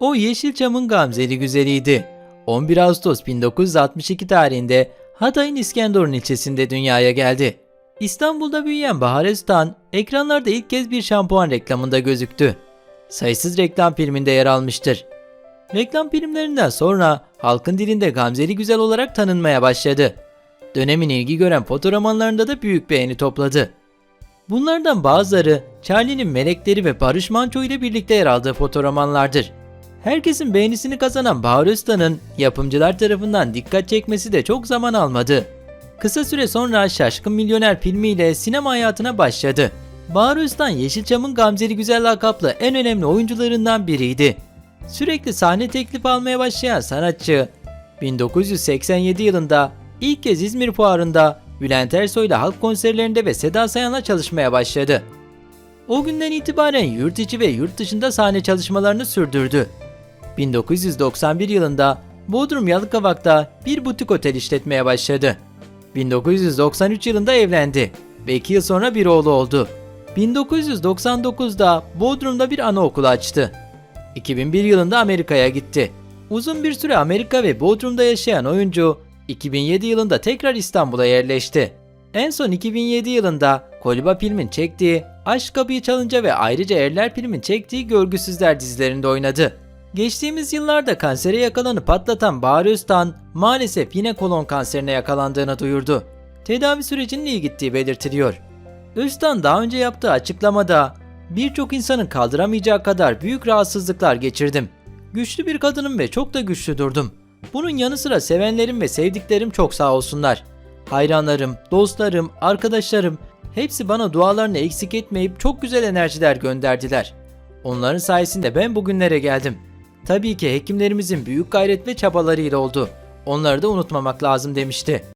O Yeşilçam'ın gamzeli güzeliydi. 11 Ağustos 1962 tarihinde Hatay'ın İskenderun ilçesinde dünyaya geldi. İstanbul'da büyüyen Bahar Öztan, ekranlarda ilk kez bir şampuan reklamında gözüktü. Sayısız reklam filminde yer almıştır. Reklam filmlerinden sonra halkın dilinde Gamzeli Güzel olarak tanınmaya başladı. Dönemin ilgi gören fotoğramanlarında da büyük beğeni topladı. Bunlardan bazıları Charlie'nin Melekleri ve Barış Manço ile birlikte yer aldığı fotoğramanlardır. Herkesin beğenisini kazanan Bahar Öztan'ın yapımcılar tarafından dikkat çekmesi de çok zaman almadı. Kısa süre sonra Şaşkın Milyoner filmiyle sinema hayatına başladı. Bahar Öztan Yeşilçam'ın Gamzeli Güzel lakaplı en önemli oyuncularından biriydi. Sürekli sahne teklif almaya başlayan sanatçı, 1987 yılında ilk kez İzmir Fuarı'nda Bülent Ersoy'la halk konserlerinde ve Seda Sayan'la çalışmaya başladı. O günden itibaren yurt içi ve yurt dışında sahne çalışmalarını sürdürdü. 1991 yılında Bodrum Yalıkavak'ta bir butik otel işletmeye başladı. 1993 yılında evlendi ve 2 yıl sonra bir oğlu oldu. 1999'da Bodrum'da bir anaokulu açtı. 2001 yılında Amerika'ya gitti. Uzun bir süre Amerika ve Bodrum'da yaşayan oyuncu 2007 yılında tekrar İstanbul'a yerleşti. En son 2007 yılında Koliba filmin çektiği Aşk Kapıyı Çalınca ve ayrıca Erler filmin çektiği Görgüsüzler dizilerinde oynadı. Geçtiğimiz yıllarda kansere yakalanıp patlatan Bahar Öztan maalesef yine kolon kanserine yakalandığını duyurdu. Tedavi sürecinin iyi gittiği belirtiliyor. Öztan daha önce yaptığı açıklamada birçok insanın kaldıramayacağı kadar büyük rahatsızlıklar geçirdim. Güçlü bir kadınım ve çok da güçlü durdum. Bunun yanı sıra sevenlerim ve sevdiklerim çok sağ olsunlar. Hayranlarım, dostlarım, arkadaşlarım hepsi bana dualarını eksik etmeyip çok güzel enerjiler gönderdiler. Onların sayesinde ben bugünlere geldim. Tabii ki hekimlerimizin büyük gayret ve çabalarıyla oldu. Onları da unutmamak lazım demişti.